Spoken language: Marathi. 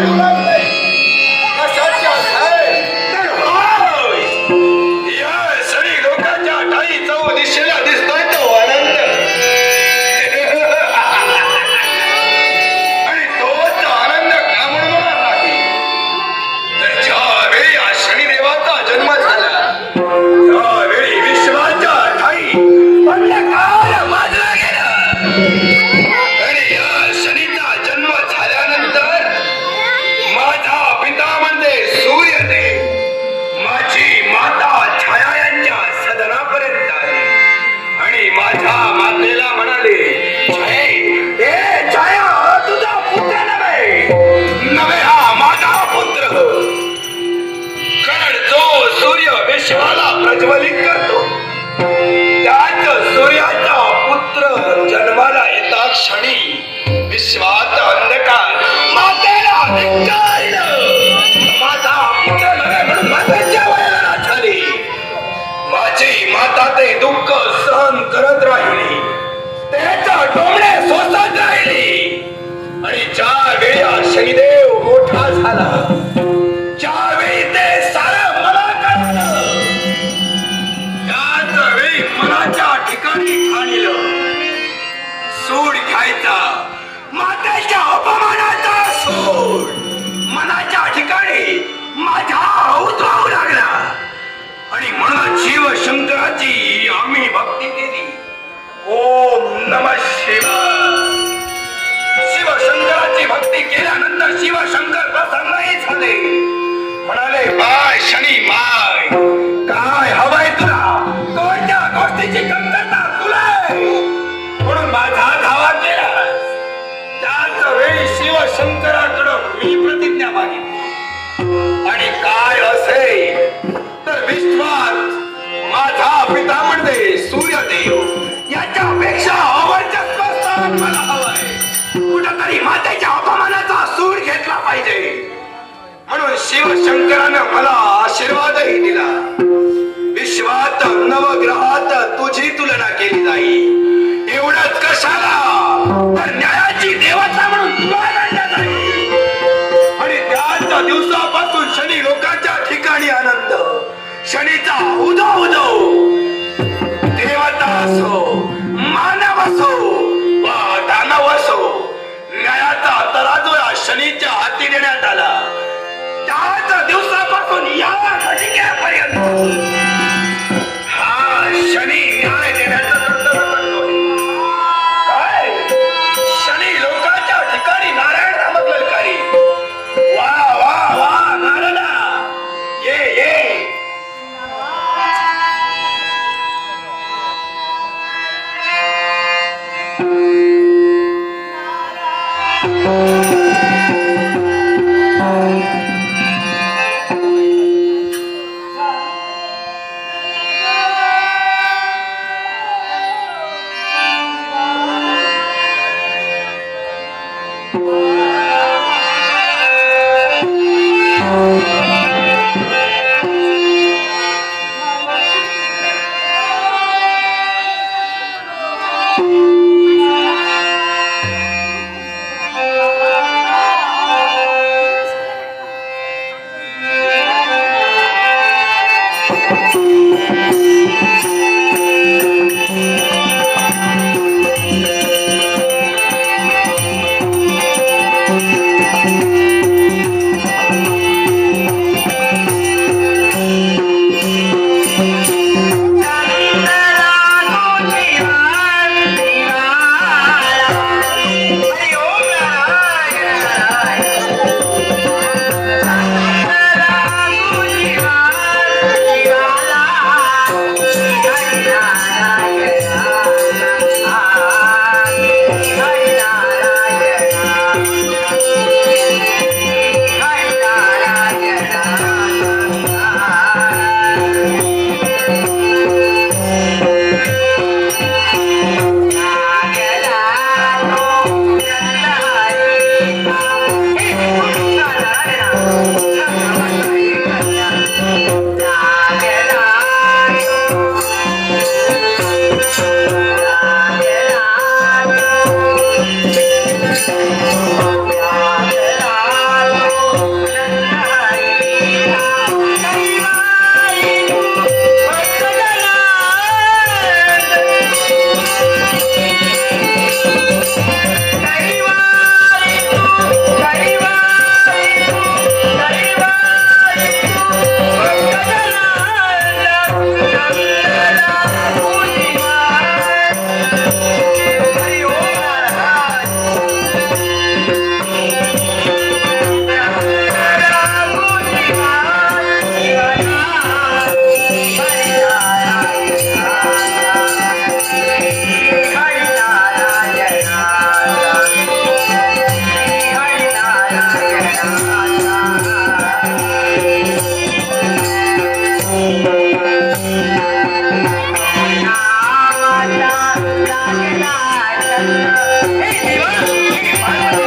Hallelujah. शनिदेव मोठा झाला. ज्यावेळी ते सारं मला कळलं त्याच वेळी मनाच्या ठिकाणी ठाणलं सूड घ्यायचा मातेच्या अपमानाचा सूड. मनाच्या ठिकाणी माझ्या उतरावू लागला. आणि म्हणून जीव शंकराची काय शनी माय? काय हवंय तुला? कोणत्या गोष्टीची कमतरता तुला? म्हणून माझा धावा केला. त्याच वेळी शिवशंकराकडं मी प्रतिज्ञा मागितली. आणि काय असे? तर विश्वास माझा पिता म्हणते सूर्यदेव याच्यापेक्षा अवर्चस्व स्थान मला हवंय. कुठंतरी मातेच्या अपमानाचा सूर घेतला पाहिजे. नवग्रहात तुझी तुलना केली जाई. एवढंच कशाला? तर न्यायाची देवता म्हणून तुला आणि त्याच दिवसापासून शनी लोकांच्या ठिकाणी आनंद. शनीचा उदो उदो देवता असो मानव असो दानव असो न्यायाचा तराजू शनीच्या हाती देण्यात आला. त्याच दिवसापासून या घटिकेपर्यंत. हे देवा